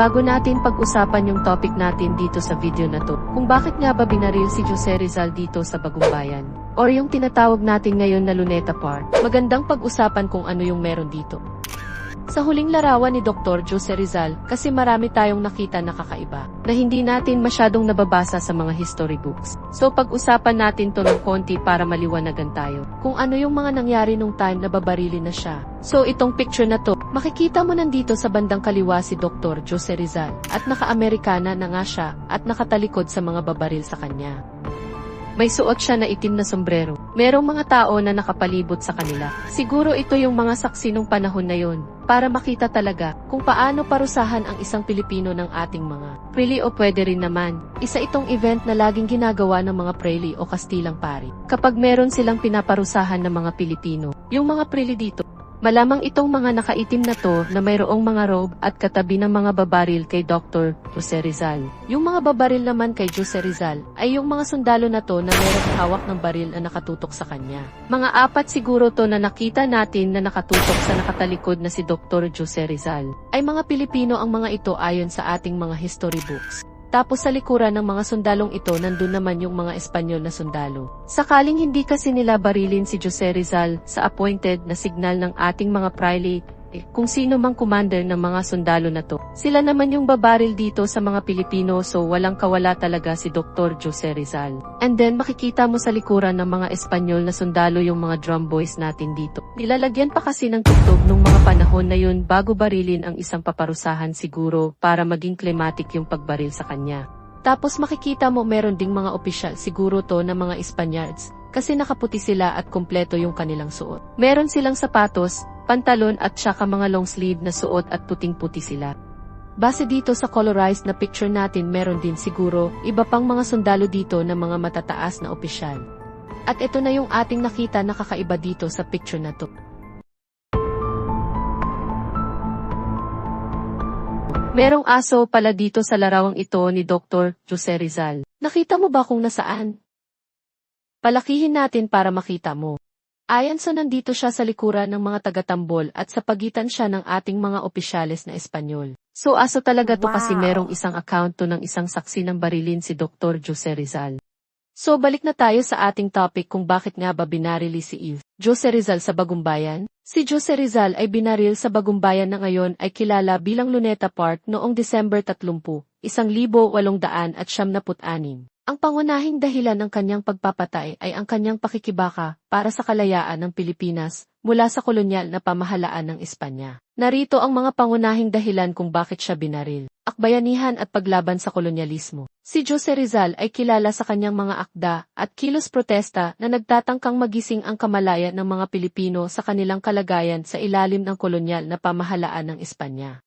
Bago natin pag-usapan yung topic natin dito sa video na to, kung bakit nga ba binaril si Jose Rizal dito sa Bagumbayan, or yung tinatawag natin ngayon na Luneta Park, magandang pag-usapan kung ano yung meron dito. Sa huling larawan ni Dr. Jose Rizal, kasi marami tayong nakita na kakaiba, na hindi natin masyadong nababasa sa mga history books. So pag-usapan natin to ng konti para maliwanagan tayo, kung ano yung mga nangyari nung time na babarilin na siya. So itong picture na to, makikita mo nandito sa bandang kaliwa si Dr. Jose Rizal, at naka-Amerikana na nga siya, at nakatalikod sa mga babaril sa kanya. May suot siya na itim na sombrero. Merong mga tao na nakapalibot sa kanila. Siguro ito yung mga saksi nung panahon na yon para makita talaga kung paano parusahan ang isang Pilipino ng ating mga preli o pwede rin naman. Isa itong event na laging ginagawa ng mga preli o kastilang pari. Kapag meron silang pinaparusahan ng mga Pilipino, yung mga preli dito, Malamang itong mga nakaitim na to na mayroong mga robe at katabi ng mga babaril kay Dr. Jose Rizal. Yung mga babaril naman kay Jose Rizal ay yung mga sundalo na to na mayroong hawak ng baril na nakatutok sa kanya. Mga apat siguro to na nakita natin na nakatutok sa nakatalikod na si Dr. Jose Rizal. Ay mga Pilipino ang mga ito ayon sa ating mga history books. Tapos sa likuran ng mga sundalong ito nandun naman yung mga Espanyol na sundalo. Sakaling hindi kasi nila barilin si Jose Rizal sa appointed na signal ng ating mga prili, eh, kung sino mang commander ng mga sundalo na to. Sila naman yung babaril dito sa mga Pilipino so walang kawala talaga si Dr. Jose Rizal. And then makikita mo sa likuran ng mga Espanyol na sundalo yung mga drum boys natin dito. Nilalagyan pa kasi ng tugtog nung mga panahon na yun bago barilin ang isang paparusahan siguro para maging climatic yung pagbaril sa kanya. Tapos makikita mo meron ding mga opisyal siguro to na mga Spaniards kasi nakaputi sila at kompleto yung kanilang suot. Meron silang sapatos, pantalon at saka mga long sleeve na suot at puting-puti sila. Base dito sa colorized na picture natin meron din siguro iba pang mga sundalo dito na mga matataas na opisyal. At ito na yung ating nakita na kakaiba dito sa picture na to. Merong aso pala dito sa larawang ito ni Dr. Jose Rizal. Nakita mo ba kung nasaan? Palakihin natin para makita mo. Ayan sa nandito siya sa likuran ng mga tagatambol at sa pagitan siya ng ating mga opisyales na Espanyol. So aso talaga to kasi Wow. merong isang account to ng isang saksi ng barilin si Dr. Jose Rizal. So balik na tayo sa ating topic kung bakit nga ba binarili si Eve. Jose Rizal sa Bagumbayan? Si Jose Rizal ay binaril sa Bagumbayan na ngayon ay kilala bilang Luneta Park noong December 30, 1876. Ang pangunahing dahilan ng kanyang pagpapatay ay ang kanyang pakikibaka para sa kalayaan ng Pilipinas mula sa kolonyal na pamahalaan ng Espanya. Narito ang mga pangunahing dahilan kung bakit siya binaril. Akbayanihan at paglaban sa kolonyalismo. Si Jose Rizal ay kilala sa kanyang mga akda at kilos protesta na nagtatangkang magising ang kamalayan ng mga Pilipino sa kanilang kalagayan sa ilalim ng kolonyal na pamahalaan ng Espanya.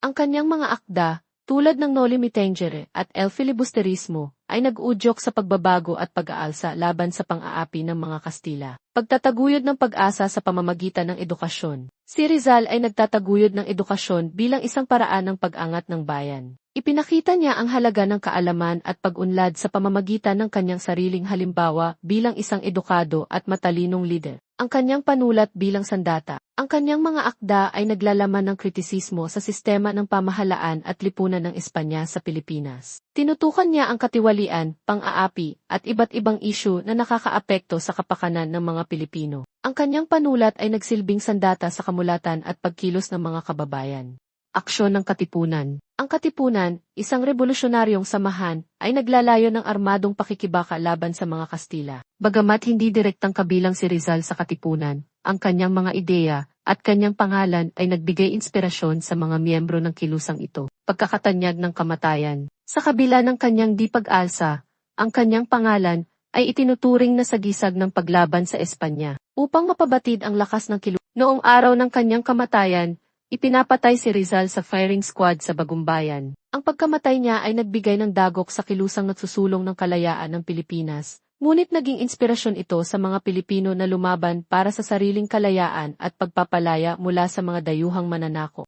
Ang kanyang mga akda, tulad ng Noli Me Tangere at El Filibusterismo, ay nag-udyok sa pagbabago at pag-aalsa laban sa pang-aapi ng mga Kastila. Pagtataguyod ng pag-asa sa pamamagitan ng edukasyon. Si Rizal ay nagtataguyod ng edukasyon bilang isang paraan ng pag-angat ng bayan. Ipinakita niya ang halaga ng kaalaman at pag-unlad sa pamamagitan ng kanyang sariling halimbawa bilang isang edukado at matalinong lider. Ang kanyang panulat bilang sandata. Ang kanyang mga akda ay naglalaman ng kritisismo sa sistema ng pamahalaan at lipunan ng Espanya sa Pilipinas. Tinutukan niya ang katiwalian, pang-aapi, at iba't ibang isyu na nakakaapekto sa kapakanan ng mga Pilipino. Ang kanyang panulat ay nagsilbing sandata sa kamulatan at pagkilos ng mga kababayan. Aksyon ng Katipunan Ang Katipunan, isang revolusyonaryong samahan, ay naglalayo ng armadong pakikibaka laban sa mga Kastila. Bagamat hindi direktang kabilang si Rizal sa Katipunan, ang kanyang mga ideya at kanyang pangalan ay nagbigay inspirasyon sa mga miyembro ng kilusang ito. Pagkakatanyag ng kamatayan. Sa kabila ng kanyang di pag-alsa, ang kanyang pangalan ay itinuturing na sagisag ng paglaban sa Espanya. Upang mapabatid ang lakas ng kilu. Noong araw ng kanyang kamatayan, Ipinapatay si Rizal sa firing squad sa Bagumbayan. Ang pagkamatay niya ay nagbigay ng dagok sa kilusang nagsusulong ng kalayaan ng Pilipinas. Ngunit naging inspirasyon ito sa mga Pilipino na lumaban para sa sariling kalayaan at pagpapalaya mula sa mga dayuhang mananako.